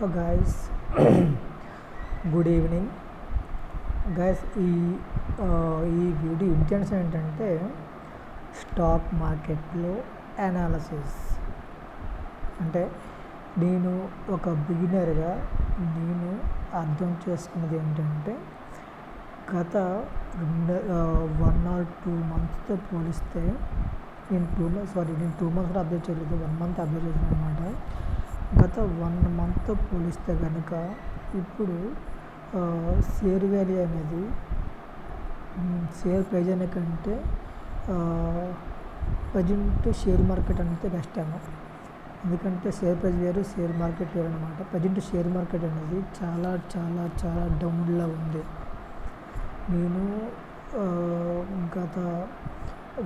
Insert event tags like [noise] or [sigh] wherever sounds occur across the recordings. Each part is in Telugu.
Hello guys good evening guys ఈ ఈ బ్యూటీ ఇంటెన్స్ ఏంటంటే స్టాక్ మార్కెట్లో అనాలసిస్ అంటే నేను ఒక బిగినర్గా నేను అర్థం చేసుకున్నది ఏంటంటే గత రెండు వన్ ఆర్ టూ మంత్స్తో పోలిస్తే నేను టూ మంత్స్ సారీ నేను టూ మంత్స్ అప్డేట్ చేయలేదు వన్ మంత్ అప్డేట్ చేశాను అనమాట గత వన్ మంత్తో పోలిస్తే కనుక ఇప్పుడు షేర్ వాల్యూ అనేది షేర్ ప్రైజ్ అనే కంటే ప్రజెంట్ షేర్ మార్కెట్ అనేది కష్టము ఎందుకంటే షేర్ ప్రైజ్ వేరు షేర్ మార్కెట్ వేరు అనమాట ప్రజెంట్ షేర్ మార్కెట్ అనేది చాలా చాలా చాలా డౌన్లో ఉంది. నేను గత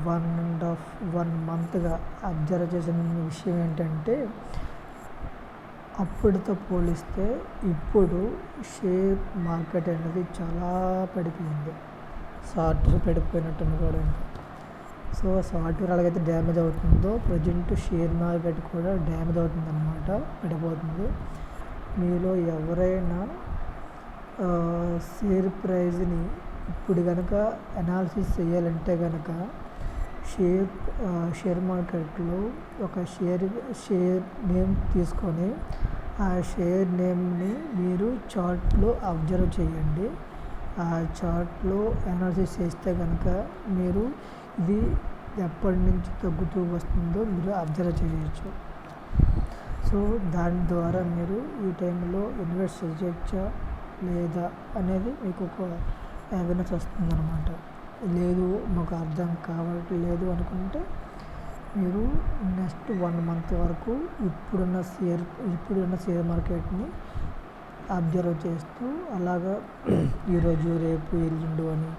వన్ అండ్ హాఫ్ వన్ మంత్గా అబ్జర్వ్ చేసిన విషయం ఏంటంటే అప్పటితో పోలిస్తే ఇప్పుడు షేర్ మార్కెట్ అనేది చాలా పడిపోయింది సాఫ్ట్వేర్ పడిపోయినట్టు ఇంకా. సో సాఫ్ట్వేర్ అలాగైతే డ్యామేజ్ అవుతుందో ప్రజెంట్ షేర్ మార్కెట్ కూడా డ్యామేజ్ అవుతుంది అనమాట పడిపోతుంది. మీలో ఎవరైనా షేర్ ప్రైజ్ని ఇప్పుడు కనుక అనాలిసిస్ చేయాలంటే కనుక షేర్ షేర్ మార్కెట్లో ఒక షేర్ షేర్ నేమ్ తీసుకొని ఆ షేర్ నేమ్ని మీరు చార్ట్లో అబ్జర్వ్ చేయండి. ఆ చార్ట్లో అనాలిసిస్ చేస్తే కనుక మీరు ఇది ఎప్పటి నుంచి తగ్గుతూ వస్తుందో మీరు అబ్జర్వ్ చేయొచ్చు. సో దాని ద్వారా మీరు ఈ టైంలో ఇన్వెస్ట్ చేయొచ్చా లేదా అనేది మీకు ఒక అవేర్నెస్ వస్తుందన్నమాట. లేదు మాకు అర్థం కావట్లేదు అనుకుంటే మీరు నెక్స్ట్ వన్ మంత్ వరకు ఇప్పుడున్న షేర్ ఇప్పుడున్న షేర్ మార్కెట్ని అబ్జర్వ్ చేస్తూ అలాగా [clears throat] ఈరోజు రేపు ఎల్లుండు అని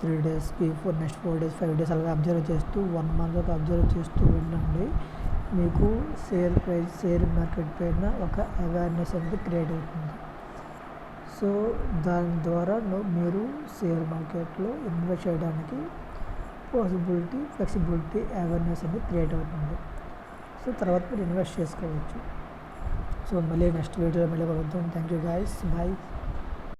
త్రీ డేస్కి four next four days five days అలాగే అబ్జర్వ్ చేస్తూ వన్ మంత్ వరకు అబ్జర్వ్ చేస్తూ వెళ్ళండి మీకు షేర్ ప్రైస్ షేర్ మార్కెట్ పైన ఒక అవేర్నెస్ అనేది క్రియేట్ అవుతుంది. సో దాని ద్వారా మీరు షేర్ మార్కెట్లో ఇన్వెస్ట్ చేయడానికి పాసిబిలిటీ ఫ్లెక్సిబిలిటీ అవేర్నెస్ అనేది క్రియేట్ అవుతుంది. సో తర్వాత మీరు ఇన్వెస్ట్ చేసుకోవచ్చు. సో మళ్ళీ నెక్స్ట్ వీడియోలో మళ్ళీ కలుద్దాం. Thank you guys. బాయ్.